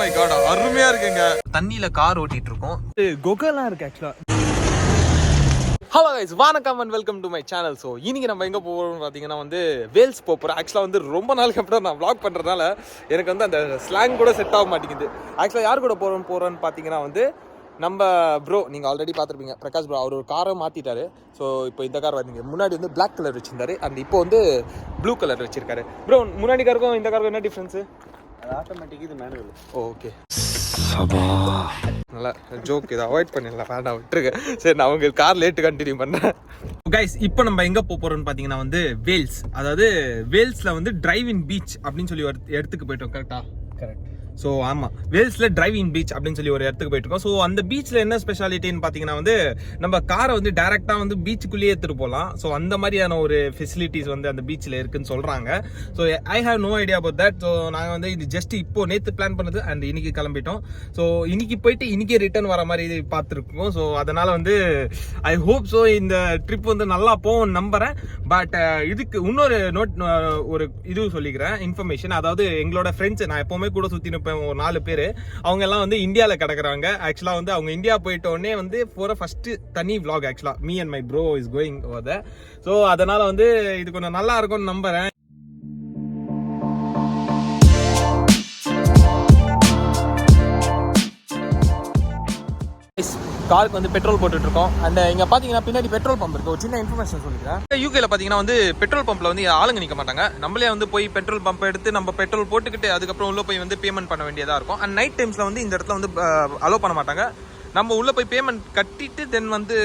My God அருமையா இருக்குங்க. தண்ணியில கார் ஓட்டிட்டு இருக்கோம் கொகெல்லாம் இருக்கு ஆக்சுவலா ஹலோ கைஸ் வணக்கம் and welcome to my channel so இன்னைக்கு நம்ம எங்கே போகிறோம்னு பார்த்தீங்கன்னா வந்து வேல்ஸ் போகிறோம் ஆக்சுவலாக வந்து ரொம்ப நாளுக்கு அப்புறம் நான் vlog பண்ணுறதுனால எனக்கு வந்து அந்த ஸ்லாங் கூட செட் ஆக மாட்டேங்குது. ஆக்சுவலாக யார் கூட போகிறோம் போகிறோன்னு பார்த்தீங்கன்னா வந்து நம்ம ப்ரோ நீங்கள் ஆல்ரெடி பார்த்துருப்பீங்க பிரகாஷ் ப்ரோ அவர் ஒரு காரை மாற்றிட்டாரு ஸோ இப்போ இந்த கார் வந்தீங்க முன்னாடி வந்து Black கலர் வச்சிருந்தாரு. அண்ட் இப்போ வந்து ப்ளூ கலர் வச்சிருக்காரு. ப்ரோ முன்னாடி காருக்கும் இந்த காருக்கும் என்ன டிஃப்ரென்ஸு ஆட்டோமேட்டிக் இது மேனுவல் ஓகே நல்லா ஜோக் இதை அவாய்ட் பண்ணிடலாம். வேண்டாம் விட்டுருங்க. சரி நான் அவங்க கார் லேட்டு கண்டினியூ பண்ணுறேன் கைஸ் இப்போ நம்ம எங்கே போக போகிறோம்னு பார்த்தீங்கன்னா வந்து வேல்ஸ் அதாவது வேல்ஸில் வந்து டிரைவ் இன் பீச் அப்படின்னு சொல்லி ஒரு இடத்துக்கு போயிட்டோம் கரெக்டா கரெக்ட் ஸோ ஆமாம் வேல்ஸில் டிரைவிங் பீச் அப்படின்னு சொல்லி ஒரு இடத்துக்கு போயிட்டு இருக்கோம் ஸோ அந்த பீச்சில் என்ன ஸ்பெஷாலிட்டின்னு பார்த்தீங்கன்னா வந்து நம்ம காரை வந்து டேரெக்டாக வந்து பீச்சுக்குள்ளேயே எடுத்துகிட்டு போகலாம் ஸோ அந்த மாதிரியான ஒரு ஃபெசிலிட்டிஸ் வந்து அந்த பீச்சில் இருக்குன்னு சொல்கிறாங்க so I have no idea about that so நாங்கள் வந்து இது ஜஸ்ட் இப்போ நேற்று பிளான் பண்ணது அண்ட் இன்னைக்கு கிளம்பிட்டோம். ஸோ இன்னைக்கு போயிட்டு இன்னைக்கே ரிட்டர்ன் வர மாதிரி பார்த்துருக்கோம் ஸோ அதனால் வந்து ஐ ஹோப் ஸோ இந்த ட்ரிப் வந்து நல்லா போகும் நம்புகிறேன் பட் இதுக்கு இன்னொரு நோட் ஒரு இது சொல்லிக்கிறேன். இன்ஃபர்மேஷன் அதாவது எங்களோட ஃப்ரெண்ட்ஸ் நான் எப்போவுமே கூட சுற்றி நிற்பேன் ஒரு நாலு பேர் அவங்க எல்லாம் வந்து இந்தியாவில் கிடக்குறாங்க. ஆக்சுவலாக வந்து அவங்க இந்தியா போயிட்டோடனே வந்து போகிற ஃபஸ்ட்டு தனி vlog ஆக்சுவலாக me and my bro is going over so அதனால் வந்து இது கொஞ்சம் நல்லா இருக்கும்னு நம்புகிறேன் காருக்கு வந்து பெட்ரோல் போட்டுட்டு இருக்கோம் அண்ட் இங்க பாத்தீங்கன்னா பின்னாடி பெட்ரோல் பம்ப் இருக்கு. ஒரு சின்ன இன்ஃபர்மேஷன் சொல்லிக்கிறேன். யூகேல பாத்தீங்கன்னா வந்து பெட்ரோல் பம்ப்ல வந்து ஆளுங்க நிக்க மாட்டாங்க. நம்மளே வந்து போய் பெட்ரோல் பம்ப் எடுத்து நம்ம பெட்ரோல் போட்டுக்கிட்டு அதுக்கப்புறம் உள்ள போய் வந்து பேமெண்ட் பண்ண வேண்டியதா இருக்கும். அண்ட் நைட் டைம்ஸ்ல வந்து இந்த இடத்துல வந்து அலோவ் பண்ண மாட்டாங்க. நம்ம உள்ள போய் பேமெண்ட் கட்டிட்டு தென் வந்து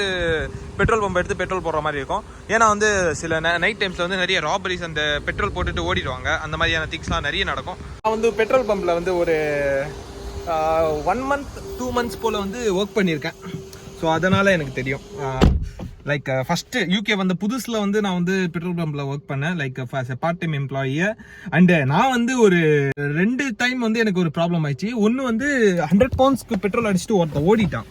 பெட்ரோல் பம்ப் எடுத்து பெட்ரோல் போடுற மாதிரி இருக்கும். ஏன்னா வந்து சில நைட் டைம்ஸ்ல வந்து நிறைய ராபரிஸ் அந்த பெட்ரோல் போட்டுட்டு ஓடிடுவாங்க. அந்த மாதிரியான திங்ஸ்லாம் நிறைய நடக்கும். நான் வந்து பெட்ரோல் பம்ப்ல வந்து ஒரு ஒன் மந்த் டூ மந்த்ஸ் போல் வந்து ஒர்க் பண்ணியிருக்கேன். ஸோ அதனால் எனக்கு தெரியும். லைக் ஃபஸ்ட்டு யூகே வந்த புதுசில் வந்து நான் வந்து பெட்ரோல் பம்பில் ஒர்க் பண்ணேன் லைக் பார்ட் டைம் எம்ப்ளாயியை அண்டு நான் வந்து ஒரு ரெண்டு டைம் வந்து எனக்கு ஒரு ப்ராப்ளம் ஆயிடுச்சு. ஒன்று வந்து ஹண்ட்ரட் பவுண்ட்ஸ்க்கு பெட்ரோல் அடிச்சுட்டு ஒருத்தன் ஓடிட்டான்.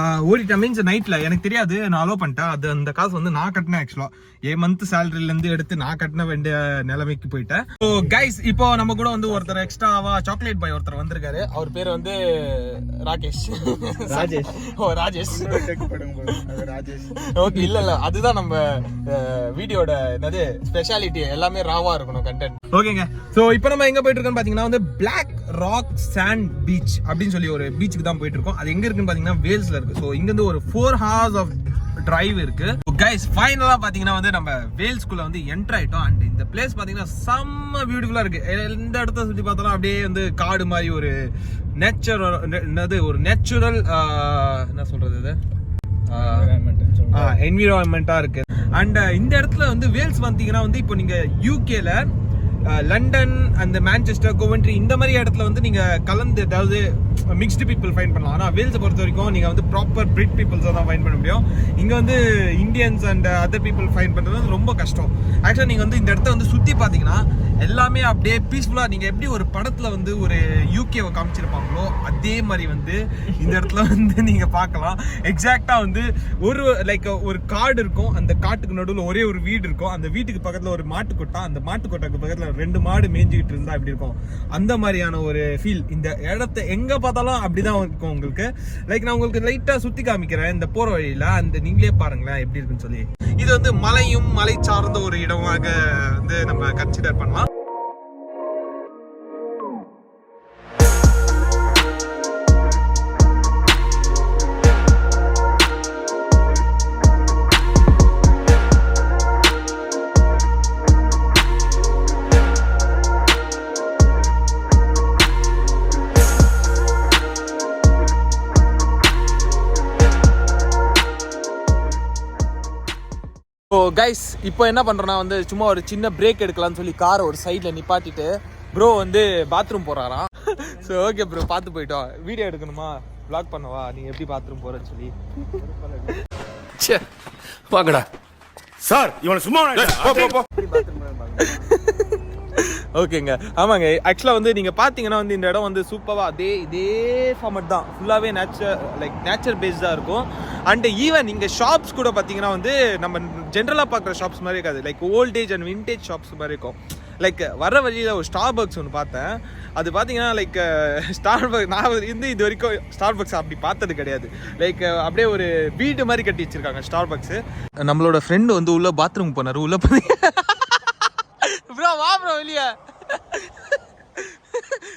ஓடிட்டான் ஓடிட்டேன் மீன்ஸ் நைட்டில் எனக்கு தெரியாது. நான் அலோவ் பண்ணிட்டேன். அது அந்த காசு வந்து நான் கட்டினேன் ஆக்சுவலாக என் மந்த் சேலரிலேருந்து எடுத்து நான் கட்டின வேண்டிய நிலைமைக்கு போயிட்டேன். ஸோ கைஸ் இப்போ நம்ம கூட வந்து ஒருத்தர் எக்ஸ்ட்ராவா சாக்லேட் பாய் ஒருத்தர் வந்திருக்காரு. அவர் பேர் வந்து ராகேஷ். ராஜேஷ். ஓ ராஜேஷ். ராஜேஷ். ஓகே இல்ல இல்ல. அதுதான் நம்ம வீடியோட என்னது ஸ்பெஷாலிட்டி எல்லாமே ராவா இருக்கணும் கண்டென்ட் ஓகேங்க சோ இப்போ நம்ம எங்க போயிட்டு இருக்கோம்னு பாத்தீங்கன்னா வந்து பிளாக் ராக் சாண்ட் பீச் அப்படின்னு சொல்லி ஒரு பீச்சுக்கு தான் போயிட்டு இருக்கோம். அது எங்க இருக்குன்னு பாத்தீங்கன்னா வேல்ஸ்ல இருக்கு. ஸோ இங்க இருந்து ஒரு ஃபோர் ஹவர்ஸ் ஆஃப் டிரைவ் இருக்கு. கைஸ் ஃபைனலா பாத்தீங்கன்னா வந்து நம்ம வேல்ஸ்குள்ள வந்து என்டர் ஆயிட்டோம். அண்ட் இந்த பிளேஸ் பாத்தீங்கன்னா செம்ம பியூட்டிஃபுல்லா இருக்கு. எந்த இடத்த சுத்தி பார்த்தாலும் அப்படியே வந்து காடு மாதிரி ஒரு நேச்சர் என்னது ஒரு நேச்சுரல் என்ன சொல்றது இது? என்விரான்மெண்ட்டாக இருக்கு. அண்ட் இந்த இடத்துல வந்து வேல்ஸ் வந்தீங்கன்னா வந்து இப்போ நீங்க யூகேல லண்டன் அந்த மேன்செஸ்டர் கோவென்ட்ரி இந்த மாதிரி இடத்துல வந்து நீங்கள் கலந்து அதாவது மிக்ஸ்டு பீப்புள் ஃபைன் பண்ணலாம். ஆனால் வேல்ஸை பொறுத்த வரைக்கும் நீங்கள் வந்து ப்ராப்பர் பிரிட் பீப்புள்ஸை தான் ஃபைன் பண்ண முடியும். இங்கே வந்து Indians and other people fine பண்ணுறது வந்து ரொம்ப கஷ்டம். ஆக்சுவலாக நீங்கள் வந்து இந்த இடத்த வந்து சுற்றி பார்த்தீங்கன்னா எல்லாமே அப்படியே பீஸ்ஃபுல்லாக நீங்கள் எப்படி ஒரு படத்தில் வந்து ஒரு யூகேவை காமிச்சிருப்பாங்களோ அதே மாதிரி வந்து இந்த இடத்துல வந்து நீங்கள் பார்க்கலாம் எக்ஸாக்டாக வந்து ஒரு லைக் ஒரு காடு இருக்கும். அந்த காட்டுக்கு நடுவில் ஒரே ஒரு வீடு இருக்கும். அந்த வீட்டுக்கு பக்கத்தில் ஒரு மாட்டுக்கொட்டா அந்த மாட்டு பக்கத்தில் ரெண்டு மாடு மேய்ஞ்சிக்கிட்டு இருந்தா அப்படி இருக்கும். அந்த மாதிரியான ஒரு ஃபீல் இந்த இடத்த எங்க பார்த்தாலும் அப்படிதான் இருக்கும் உங்களுக்கு. லைக் நான் உங்களுக்கு லைட்டா சுத்தி காமிக்கிறேன். இந்த போற வழியில அந்த நீங்களே பாருங்களேன் எப்படி இருக்குன்னு சொல்லி. இது வந்து மலையும் மலை சார்ந்த ஒரு இடமாக வந்து நம்ம கன்சிடர் பண்ணலாம். ஓ கைஸ் இப்போ என்ன பண்ணுறோன்னா வந்து சும்மா ஒரு சின்ன பிரேக் எடுக்கலாம்னு சொல்லி காரை ஒரு சைடில் நிப்பாட்டிட்டு ப்ரோ வந்து பாத்ரூம் போகிறாராம் ஸோ ஓகே ப்ரோ பார்த்து போயிட்டோம். வீடியோ எடுக்கணுமா? Vlog பண்ணவா? நீங்கள் எப்படி பாத்ரூம் போகிறேன்னு சொல்லி. ச்சே வாங்கடா. சார் இவனை சும்மா போ போ போ. ஓகேங்க. ஆமாங்க. ஆக்சுவலாக வந்து நீங்கள் பார்த்தீங்கன்னா வந்து இந்த இடம் வந்து சூப்பராக அதே இதே ஃபார்மட் தான். ஃபுல்லாகவே நேச்சர் லைக் நேச்சர் பேஸ்டாக இருக்கும். அண்ட் ஈவன் இங்கே ஷாப்ஸ் கூட பார்த்தீங்கன்னா வந்து நம்ம ஜென்ரலாக பார்க்குற ஷாப்ஸ் மாதிரி இருக்காது. Like old age and vintage shops மாதிரி இருக்கும். லைக் வர வழியில் ஒரு ஸ்டார் பக்ஸ் ஒன்று பார்த்தேன். அது பார்த்தீங்கன்னா லைக் ஸ்டார் பக் நான் இருந்து இது வரைக்கும் ஸ்டார் பக்ஸ் அப்படி பார்த்தது கிடையாது. லைக் அப்படியே ஒரு வீடு மாதிரி கட்டி வச்சிருக்காங்க ஸ்டார் பக்ஸு நம்மளோட ஃப்ரெண்டு வந்து உள்ளே பாத்ரூம் போனார். உள்ளே போய் ப்ரோ வா ப்ரோ வெளியே.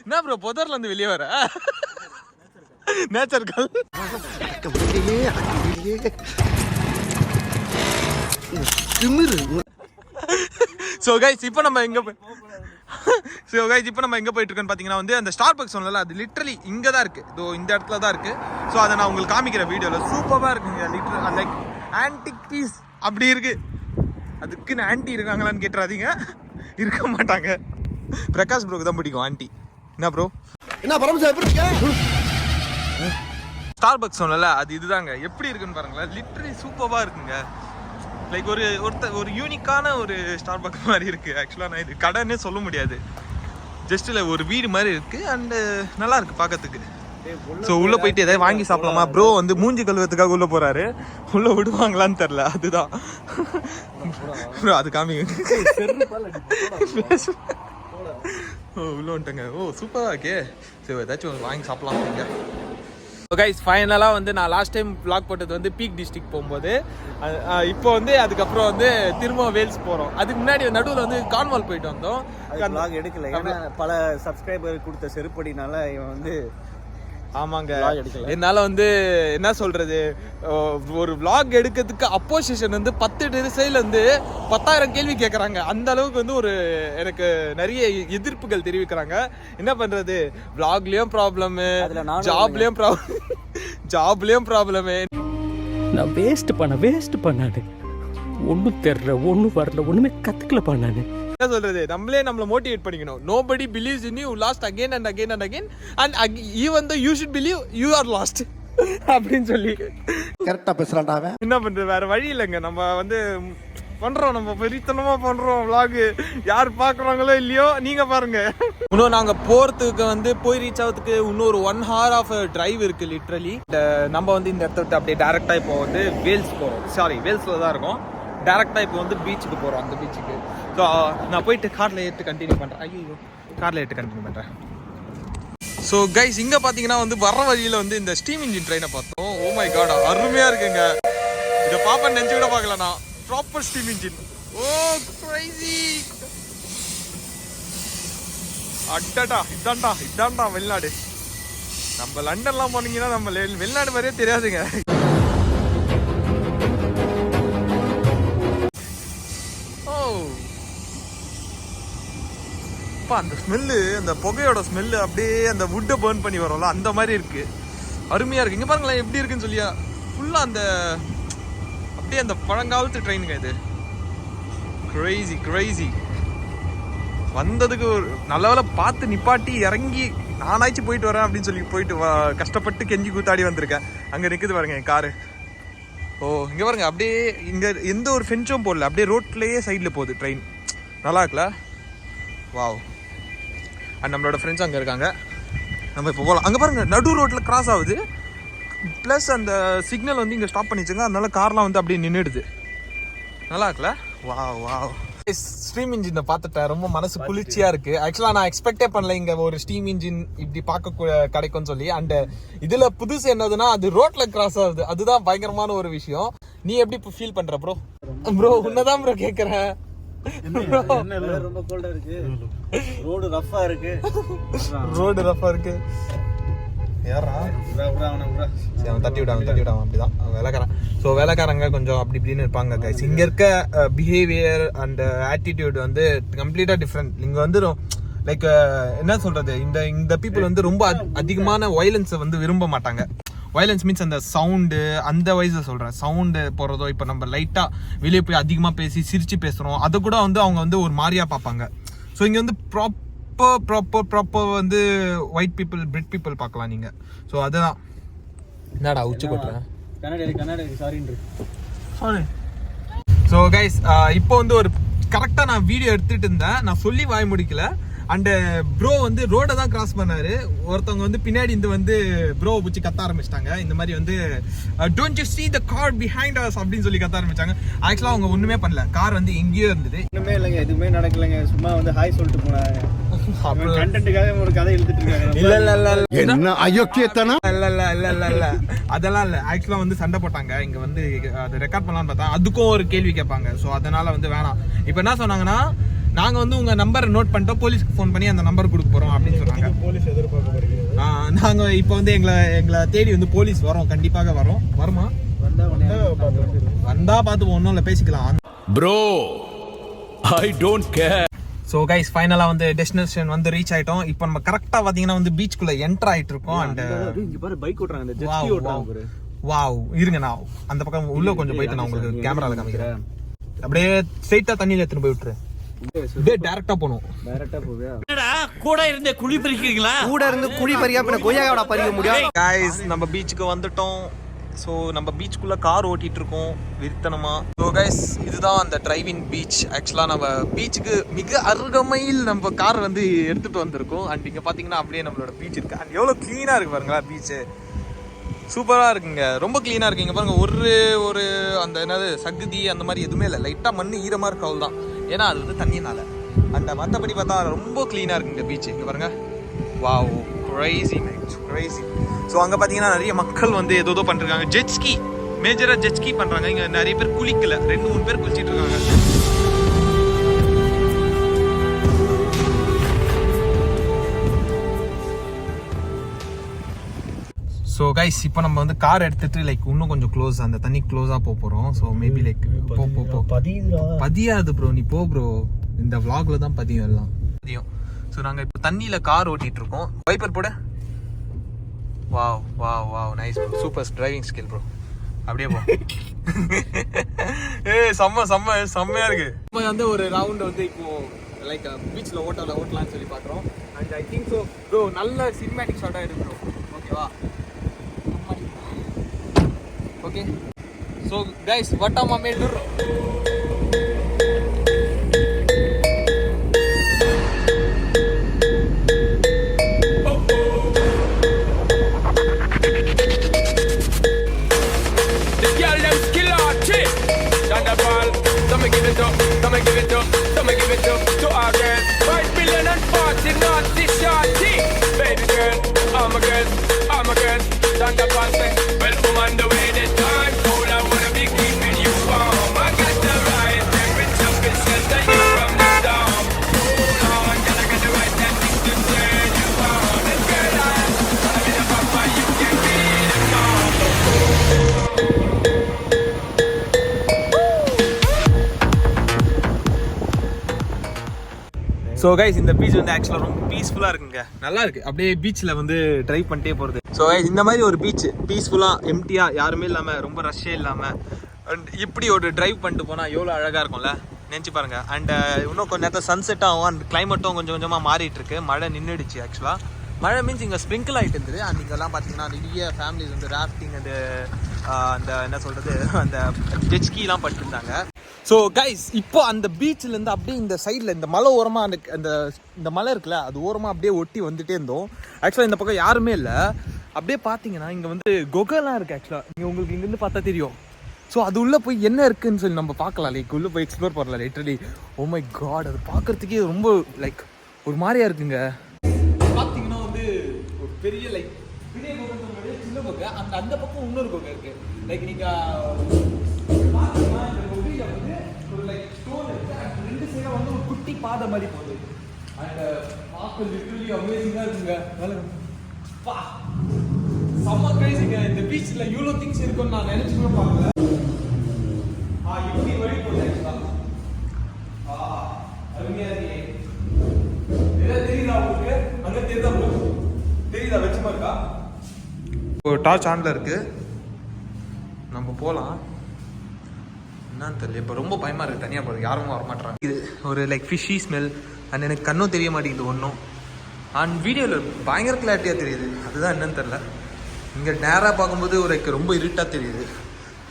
என்ன ப்ரோ புதர்ல இருந்து வெளியே வர? நேச்சர் கால் ஸோ கைஸ் இப்போ நம்ம எங்க போய் ஸோ கைஸ் இப்போ நம்ம எங்க போயிட்டு இருக்கோம்னு பார்த்தீங்கன்னா வந்து அந்த ஸ்டார் பக்ஸ் சொன்னல அது லிட்டரலி இங்கே தான் இருக்கு. இதோ இந்த இடத்துல தான் இருக்கு. ஸோ அதை நான் உங்களுக்கு காமிக்கிற வீடியோவில் சூப்பராக இருக்குங்க லிட்டர் லைக் ஆன்டிக் பீஸ் அப்படி இருக்கு. அதுக்குன்னு ஆன்ட்டி இருக்காங்களான்னு கேட்டுறாதீங்க. இருக்க மாட்டாங்க. பிரகாஷ் ப்ரோக்கு தான் பிடிக்கும் ஆன்ட்டி என்ன ப்ரோ என்ன பரமசா எப்படி இருக்க? ஸ்டார் பக்ஸ் சொன்னல அது இதுதாங்க. எப்படி இருக்குன்னு பாருங்களேன் லிட்டரலி சூப்பராக இருக்குங்க. லைக் ஒரு ஒருத்த ஒரு யூனிக்கான ஒரு ஸ்டார் பக்ஸ் மாதிரி இருக்கு. ஆக்சுவலாக நான் இது கடைன்னே சொல்ல முடியாது. ஜஸ்ட் இல்லை ஒரு வீடு மாதிரி இருக்கு அண்டு நல்லா இருக்கு பார்க்கறதுக்கு. ஸோ உள்ள போயிட்டு ஏதாவது வாங்கி சாப்பிடலாமா? ப்ரோ வந்து மூஞ்சி கழுவத்துக்காக உள்ள போறாரு. உள்ள விடுவாங்களான்னு தெரில அதுதான். ப்ரோ அது காமிங்க ஓ உள்ள வந்துட்டேங்க. ஓ சூப்பராக இருக்கே. சரி ஏதாச்சும் வாங்கி சாப்பிடலாம் இங்க கைஸ் ஃபைனலாக வந்து நான் லாஸ்ட் டைம் பிளாக் போட்டது வந்து பீக் டிஸ்ட்ரிக் போகும்போது. இப்போ வந்து அதுக்கப்புறம் வந்து திரும்ப வேல்ஸ் போகிறோம் அதுக்கு முன்னாடி நடுவில் வந்து கான்வால் போயிட்டு வந்தோம். vlog எடுக்கல. பல சப்ஸ்கிரைபர் கொடுத்த செருப்படினால இவன் வந்து ஆமாங்க. என்னால் வந்து என்ன சொல்கிறது ஒரு vlog எடுக்கிறதுக்கு அப்போசிஷன் வந்து பத்து சைடில் வந்து பத்தாயிரம் கேள்வி கேட்குறாங்க அந்த அளவுக்கு வந்து ஒரு எனக்கு நிறைய எதிர்ப்புகள் தெரிவிக்கிறாங்க. என்ன பண்ணுறது vlogலயும் ப்ராப்ளமு ஜாப்லேயும் ப்ராப்ளம் ஜாப்லேயும் ப்ராப்ளமு நான் வேஸ்ட் பண்ண வேஸ்ட் பண்ணானு. ஒன்றும் தெரில ஒன்றும் வரல ஒன்றுமே கற்றுக்கலப்பா நான். என்ன சொல்றது? நம்மளே நம்மள மோட்டிவேட் பண்ணிக்கணும். Nobody believes in you lost again and again and again and even the you should believe you are lost அப்படின்னு சொல்லி. கரெக்டா பேசுறான்டா அவன். என்ன பண்றது? வேற வழி இல்லைங்க. நம்ம வந்து பண்றோம் நம்ம பெரித்தனமா பண்றோம் vlog. யார் பாக்குறாங்களோ இல்லையோ நீங்க பாருங்க. இன்னும் நாங்க போறதுக்கு வந்து போய் ரீச் ஆகிறதுக்கு இன்னொரு ஒன் ஹவர் ஆஃப் டிரைவ் இருக்கு லிட்ரலி நம்ம வந்து இந்த இடத்த விட்டு அப்படியே டேரக்டா இப்போ வந்து வேல்ஸ் போறோம். சாரி வேல்ஸ்ல தான் இருக்கோம். டேரெக்டாக இப்போ வந்து பீச்சுக்கு போகிறோம் அந்த பீச்சுக்கு ஸோ நான் போயிட்டு காரில் ஏற்று கண்டினியூ பண்ணுறேன் ஐயோ காரில் ஏற்று கண்டினியூ பண்ணுறேன் ஸோ கைஸ் இங்கே பார்த்தீங்கன்னா வந்து வர வழியில் வந்து இந்த ஸ்டீம் இன்ஜின் ட்ரெயினை பார்த்தோம். Oh ஓ மை காட் அருமையாக இருக்குங்க. இதை பாப்பா நெஞ்சு கூட பார்க்கல நான். Proper steam engine oh crazy அட்டடா இதான்டா இதான்டா வெளிநாடு. நம்ம லண்டன்லாம் போனீங்கன்னா நம்ம வெளிநாடு மாதிரியே தெரியாதுங்க. அப்பா அந்த ஸ்மெல்லு அந்த புகையோட ஸ்மெல்லு அப்படியே அந்த வுட்டை பேர்ன் பண்ணி வரும்ல அந்த மாதிரி இருக்கு. அருமையா இருக்கு. இங்க பாருங்களேன் எப்படி இருக்குன்னு சொல்லியா? ஃபுல்லா அந்த அப்படியே அந்த பழங்காலத்து ட்ரெயினுங்க இது. கிரேசி கிரேசி வந்ததுக்கு ஒரு நல்ல வேலை பார்த்து நிப்பாட்டி இறங்கி நானாச்சும் போயிட்டு வரேன் அப்படின்னு சொல்லி போயிட்டு வா- கஷ்டப்பட்டு கெஞ்சி கூத்தாடி வந்திருக்கேன். அங்கே நிற்குது பாருங்க என் காரு. ஓ இங்கே பாருங்க அப்படியே இங்கே எந்த ஒரு ஃபென்ச்சும் போடல அப்படியே ரோட்லேயே சைடில் போகுது ட்ரெயின் நல்லா இருக்குல்ல? வாவ் அண்ட் நம்மளோட ஃப்ரெண்ட்ஸ் அங்கே இருக்காங்க. நம்ம இப்போ போகலாம் அங்கே பாருங்க நடு ரோட்டில் கிராஸ் ஆகுது. ப்ளஸ் அந்த சிக்னல் வந்து இங்கே ஸ்டாப் பண்ணி வச்சுங்க அதனால கார்லாம் வந்து அப்படியே நின்றுடுது நல்லா இருக்குல்ல? வா வா ஸ்ட்ரீம் இன்ஜினை பார்த்துட்டேன். ரொம்ப மனசு குளிர்ச்சியா இருக்கு. ஆக்சுவலா நான் எக்ஸ்பெக்டே பண்ணல இங்க ஒரு ஸ்டீம் இன்ஜின் இப்படி பார்க்க கிடைக்கும்னு சொல்லி. அண்ட் இதுல புதுசு என்னதுன்னா அது ரோட்ல கிராஸ் ஆகுது. அதுதான் பயங்கரமான ஒரு விஷயம். நீ எப்படி ஃபீல் பண்ற ப்ரோ ப்ரோ உன்னதான் ப்ரோ கேக்குறேன் ரொம்ப கோல்டா இருக்கு. ரோடு ரஃப்பா இருக்கு. ரோடு ரஃபா இருக்கு. அவன் தட்டி விடான் தட்டி விடான் அப்படிதான். வேலைக்காரன். ஸோ வேலைக்காரங்க கொஞ்சம் அப்படி இப்படின்னு இருப்பாங்க கைஸ் இங்க இருக்க பிஹேவியர் அண்ட் ஆட்டிடியூட் வந்து கம்ப்ளீட்டா டிஃப்ரெண்ட் இங்க வந்து லைக் என்ன சொல்றது? இந்த இந்த பீப்புள் வந்து ரொம்ப அதி- அதிகமான வயலன்ஸை வந்து விரும்ப மாட்டாங்க. வயலன்ஸ் மீன்ஸ் அந்த சவுண்டு அந்த வயசை சொல்றேன். சவுண்டு போறதோ இப்போ நம்ம லைட்டா வெளியே போய் அதிகமா பேசி சிரிச்சு பேசுறோம். அதை கூட வந்து அவங்க வந்து ஒரு மாதிரியா பார்ப்பாங்க. ஸோ இங்க வந்து ப்ராப்பர் ப்ராப்பர் ப்ராப்பர் வந்து ஒயிட் பீப்புள் பிரிட் பீப்புள் பார்க்கலாம் நீங்க. ஸோ அதுதான். என்னடா உச்சி கொட்டுறேன் கன்னடா கன்னடா சாரின்று ஸோ கைஸ் இப்போ வந்து ஒரு கரெக்டாக நான் வீடியோ எடுத்துட்டு இருந்தேன். நான் சொல்லி வாய் முடிக்கல. அண்ட் ப்ரோ வந்து ரோடை தான் கிராஸ் பண்ணாரு. ஒருத்தவங்க வந்து பின்னாடி இந்த வந்து ப்ரோ பிடிச்சி கத்த ஆரம்பிச்சிட்டாங்க. இந்த மாதிரி வந்து don't you see the car behind us அப்படின்னு சொல்லி கத்த ஆரம்பிச்சாங்க. ஆக்சுவலாக அவங்க ஒன்றுமே பண்ணல. கார் வந்து எங்கேயோ இருந்தது. ஒண்ணுமே இல்லைங்க. எதுவுமே நடக்கலைங்க. சும்மா வந்து ஹாய் சொல்லிட்டு போனாங்க. அப்படிலாம் கண்டென்ட்டுக்காக ஒரு கதை எழுதிட்டு இருக்காங்க. இல்ல இல்ல இல்ல இல்ல. என்ன அயோக்கியத்தனம்? இல்ல இல்ல இல்ல இல்ல இல்ல அதெல்லாம் இல்ல. ஆக்சுவலா வந்து சண்டை போட்டாங்க. இங்க வந்து அது ரெக்கார்ட் பண்ணலாம்னு பார்த்தா அதுக்கும் ஒரு கேள்வி கேட்பாங்க. சோ அதனால வந்து வேணாம். இப்போ என்ன சொன்னாங்கன்னா நாங்க வந்து உங்க நம்பரை நோட் பண்ணிட்டோம். போலீஸ்க்கு ஃபோன் பண்ணி அந்த நம்பர் கொடுக்க போறோம் அப்படின்னு சொன்னாங்க. போலீஸ் எதிர்பார்க்க ஆ, நாங்க இப்போ வந்து எங்களை எங்களை தேடி வந்து போலீஸ் வரோம். கண்டிப்பாக வரோம். வருமா? வந்தா பார்த்து ஒன்றும் இல்லை பேசிக்கலாம். Bro I don't care so guys ஃபைனலாக வந்து டெஸ்டினேஷன் வந்து ரீச் ஆயிட்டோம். இப்போ நம்ம கரெக்டாக பார்த்தீங்கன்னா வந்து பீச்சுக்குள்ள என்டர் ஆயிட்டு இருக்கோம். அண்ட் இங்க பாரு பைக் ஓட்டுறாங்க. வாவ் இருங்க நான் அந்த பக்கம் உள்ள கொஞ்சம் போயிட்டு நான் உங்களுக்கு கேமரால காமிக்கிறேன். அப்படியே ஸ்ட்ரைட்டா தண்ணியில எடுத்துட்டு போய் விட்டுரு. டேரக்டா போகணும். டைரக்டா போவியா? கூட இருந்தே குழி பறிக்கிறீங்களா? கூட இருந்து குழி பறியா பின்ன கொய்யாவோட பறிக்க முடியும்? கைஸ் நம்ம பீச்சுக்கு வந்துட்டோம். ஸோ நம்ம பீச்சுக்குள்ள கார் ஓட்டிட்டு இருக்கோம் விருத்தனமா. ஸோ கைஸ் இதுதான் அந்த டிரைவிங் பீச் ஆக்சுவலாக நம்ம பீச்சுக்கு மிக அருகமையில் நம்ம கார் வந்து எடுத்துட்டு வந்திருக்கோம். அண்ட் இங்கே பார்த்தீங்கன்னா அப்படியே நம்மளோட பீச் இருக்கு. அண்ட் எவ்வளோ க்ளீனாக இருக்கு பாருங்களா பீச்சு சூப்பராக இருக்குங்க. ரொம்ப க்ளீனாக இருக்கு. இங்கே பாருங்க ஒரு ஒரு அந்த என்னது சகுதி அந்த மாதிரி எதுவுமே இல்லை. லைட்டாக மண் ஈரமாக இருக்கு அவ்வளோ தான் ஏன்னா அது வந்து தண்ணினால. அந்த மற்றபடி பார்த்தா ரொம்ப க்ளீனாக இருக்குங்க பீச் இங்கே பாருங்க. Wow crazy match crazy so அங்கே பார்த்தீங்கன்னா நிறைய மக்கள் வந்து ஏதோ ஏதோ பண்ணிருக்காங்க ஜெட்ஸ்கி மேஜராக ஜெட்ஸ்கி பண்ணுறாங்க இங்கே நிறைய பேர் குளிக்கல. ரெண்டு மூணு பேர் குளிச்சிட்டு இருக்காங்க. ஸோ கைஸ் இப்போ நம்ம வந்து கார் எடுத்துட்டு லைக் இன்னும் கொஞ்சம் க்ளோஸ் அந்த தண்ணி க்ளோஸாக போக போகிறோம் ஸோ மேபி லைக் போ போ போ பதியாது ப்ரோ நீ போ ப்ரோ இந்த vlogல தான் பதியும் எல்லாம். பதியும். ஸோ நாங்கள் இப்போ தண்ணியில் கார் ஓட்டிட்டு இருக்கோம் வைப்பர் போட. Wow wow wow nice bro super driving skill bro அப்படியே போ. ஏ செம்ம செம்ம செம்மையா இருக்கு. நம்ம வந்து ஒரு ரவுண்ட் வந்து இப்போ லைக் பீச்சில் ஓட்டல ஓட்டலாம்னு சொல்லி பார்க்குறோம். And I think so bro நல்ல சினிமேட்டிக் ஷாட்டாக இருக்கு ப்ரோ ஓகேவா ஓகே ஸோ கைஸ் வட்டமா மேட்டூர் ஸோ கைஸ் இந்த பீச் வந்து ஆக்சுவலாக ரொம்ப பீஸ்ஃபுல்லாக இருக்குங்க. நல்லா இருக்கு. அப்படியே பீச்சில் வந்து ட்ரைவ் பண்ணிட்டே போகிறது ஸோ கைஸ் இந்த மாதிரி ஒரு பீச் பீஸ்ஃபுல்லாக எம்டியாக யாருமே இல்லாமல் ரொம்ப ரஷ்ஷே இல்லாமல் அண்ட் இப்படி ஒரு டிரைவ் பண்ணிட்டு போனால் எவ்வளோ அழகாக இருக்கும்ல? நினச்சி பாருங்க. அண்ட் uh, இன்னும் கொஞ்சம் நேரத்தில் சன்செட் ஆகும். அண்ட் கிளைமேட்டும் கொஞ்சம் கொஞ்சமாக மாறிட்டு இருக்கு. மழை நின்றுடுச்சு ஆக்சுவலாக மழை மீன்ஸ் இங்கே ஸ்ப்ரிங்கிள் ஆகிட்டு இருந்தது. அண்ட் இங்கெல்லாம் பார்த்தீங்கன்னா நிறைய ஃபேமிலிஸ் வந்து ராஃப்டிங் அந்த அந்த என்ன சொல்கிறது அந்த ஜெச்கிலாம் பட்டிருந்தாங்க. ஸோ கைஸ் இப்போ அந்த பீச்ல இருந்து அப்படியே இந்த சைடில் இந்த மலை ஓரமாக அந்த அந்த இந்த மலை இருக்குல்ல அது ஓரமாக அப்படியே ஒட்டி வந்துட்டே இருந்தோம். ஆக்சுவலாக இந்த பக்கம் யாருமே இல்லை. அப்படியே பார்த்தீங்கன்னா இங்கே வந்து கொகைலாம் இருக்குது ஆக்சுவலாக இங்கே உங்களுக்கு இங்கேருந்து பார்த்தா தெரியும். ஸோ அது உள்ளே போய் என்ன இருக்குதுன்னு சொல்லி நம்ம பார்க்கலாம். லைக் உள்ளே போய் எக்ஸ்ப்ளோர் பண்ணலாம் லிட்டரலி ஓ மை காட் அது பார்க்கறதுக்கே ரொம்ப லைக் ஒரு மாதிரியாக இருக்குங்க. பார்த்தீங்கன்னா வந்து ஒரு பெரிய லைக் பெரிய கோகை சின்ன கோகை அந்த அந்த பக்கம் இன்னொரு கோகை இருக்கு லைக் நீங்கள் பார்த்தீங்கன்னா வந்து ஒரு லைக் ஸ்டோன் இருக்கு. அண்ட் ரெண்டு சைடும் வந்து ஒரு குட்டி பாதை மாதிரி போகுது அண்ட் பார்க்க லிட்டரலி அமேசிங்காக இருக்குங்க மேலே பா செம்ம கிரேசிங்க இந்த பீச்சில் இவ்வளோ திங்ஸ் இருக்குன்னு நான் நினைச்சு கூட பார்க்கல. இப்போ டார்ச் ஆன்ல இருக்கு. நம்ம போகலாம் என்னன்னு தெரியல. இப்போ ரொம்ப பயமா இருக்கு. தனியாக போகிறது யாரும் வரமாட்டாங்க இது ஒரு லைக் ஃபிஷ்ஷி ஸ்மெல் அண்ட் எனக்கு கண்ணும் தெரிய மாட்டேங்குது ஒன்றும் அண்ட் வீடியோவில் பயங்கர கிளாரிட்டியாக தெரியுது. அதுதான் என்னன்னு தெரில இங்கே நேராக பார்க்கும்போது ஒரு ரொம்ப இருட்டாக தெரியுது.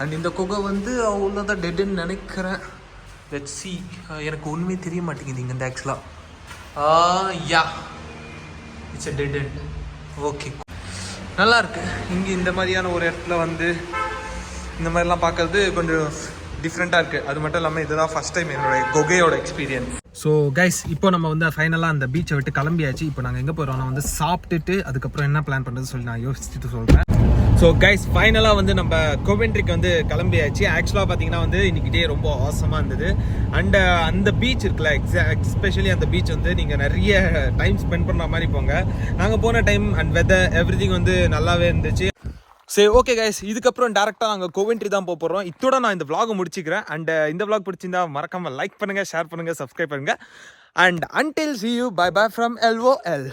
அண்ட் இந்த குகை வந்து அவ்வளோ தான் டெட்டுன்னு நினைக்கிறேன். லெட் சி எனக்கு ஒன்றுமே தெரிய மாட்டேங்குது இங்கே இந்த ஆக்சுவலாக yeah it's a dead end okay நல்லா இருக்கு இங்கே இந்த மாதிரியான ஒரு இடத்துல வந்து இந்த மாதிரிலாம் பார்க்கறது கொஞ்சம் டிஃப்ரெண்ட்டாக இருக்குது அது மட்டும் இல்லாமல் இதுதான் ஃபஸ்ட் டைம் என்னோட கொகையோட எக்ஸ்பீரியன்ஸ் ஸோ கைஸ் இப்போ நம்ம வந்து ஃபைனலாக அந்த பீச்சை விட்டு கிளம்பியாச்சு. இப்போ நாங்கள் எங்கே போகிறோம்னா வந்து சாப்பிட்டுட்டு அதுக்கப்புறம் என்ன பிளான் பண்ணுறது சொல்லி நான் யோசிச்சுட்டு சொல்கிறேன் ஸோ கைஸ் ஃபைனலாக வந்து நம்ம கோவென்ட்ரிக்கு வந்து கிளம்பியாச்சு. ஆக்சுவலாக பார்த்தீங்கன்னா வந்து இன்னைக்கு டே ரொம்ப ஆசமாக இருந்தது. அண்ட் uh, அந்த பீச் இருக்குல்ல எக்ஸா எஸ்பெஷலி அந்த பீச் வந்து நீங்கள் நிறைய டைம் ஸ்பெண்ட் பண்ணுற மாதிரி போங்க. நாங்கள் போன டைம் அண்ட் வெதர் எவ்ரி வந்து நல்லாவே இருந்துச்சு. சரி ஓகே கைஸ் இதுக்கப்புறம் டேரெக்டாக நாங்கள் கோவென்ட்ரி தான் போக போகிறோம் இத்தோட நான் இந்த vlog முடிச்சிக்கிறேன். அண்ட் uh, இந்த vlog பிடிச்சிருந்தா மறக்காமல் லைக் பண்ணுங்கள் ஷேர் பண்ணுங்கள் சப்ஸ்கிரைப் பண்ணுங்கள் and until see you bye bye from LOL